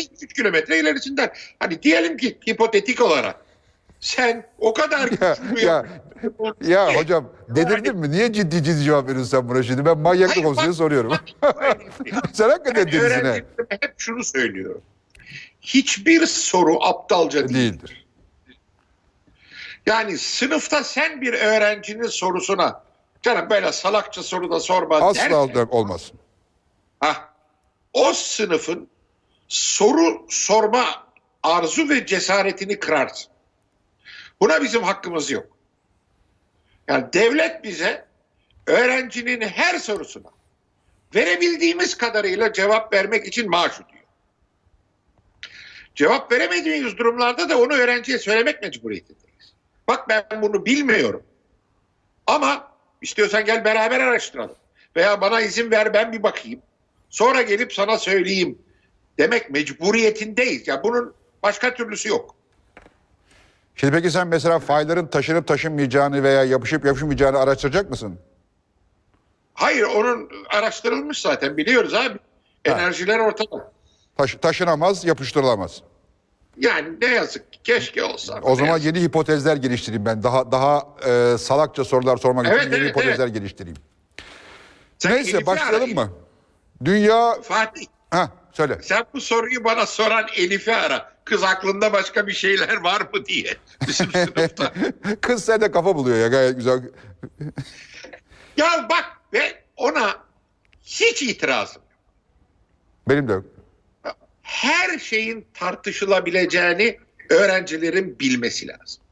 değil 3 kilometre ilerisinden. Hani diyelim ki hipotetik olarak sen o kadar Ya, güçlü bir- ya, ya hocam delirdin mi? Niye ciddi ciddi cevap veriyorsun sen buna şimdi? Ben manyaklık Hayır, olsun diye soruyorum. sen hakikaten ha. öğrencilerime hep şunu söylüyorum. Hiçbir soru aptalca değil. Değildir. Yani sınıfta sen bir öğrencinin sorusuna canım böyle salakça soru da sorma dersen, Asla aldak olmaz. ha, o sınıfın soru sorma arzu ve cesaretini kırarsın. Buna bizim hakkımız yok. Yani devlet bize öğrencinin her sorusuna verebildiğimiz kadarıyla cevap vermek için maaş ödüyor. Cevap veremediğimiz durumlarda da onu öğrenciye söylemek mecburiyetindeyiz. Bak ben bunu bilmiyorum. Ama istiyorsan gel beraber araştıralım. Veya bana izin ver ben bir bakayım. Sonra gelip sana söyleyeyim demek mecburiyetindeyiz. Ya bunun başka türlüsü yok. Şimdi peki sen mesela fayların taşınıp taşınmayacağını veya yapışıp yapışmayacağını araştıracak mısın? Hayır onun araştırılmış zaten biliyoruz abi. Enerjiler ortada. Taş, taşınamaz, yapıştırılamaz. Yani ne yazık ki keşke olsa. O zaman yazık. yeni hipotezler geliştireyim ben. Daha daha e, salakça sorular sormak Evet, için yeni evet, hipotezler geliştireyim. Sen Neyse başlayalım ara. mı? Dünya... Fatih Ha söyle. sen bu soruyu bana soran Elif'i ara. Kız aklında başka bir şeyler var mı diye. Bizim sınıfta. Kız sende kafa buluyor ya gayet güzel. Ya bak ve ona hiç itirazım. yok. Benim de yok. Her şeyin tartışılabileceğini öğrencilerin bilmesi lazım.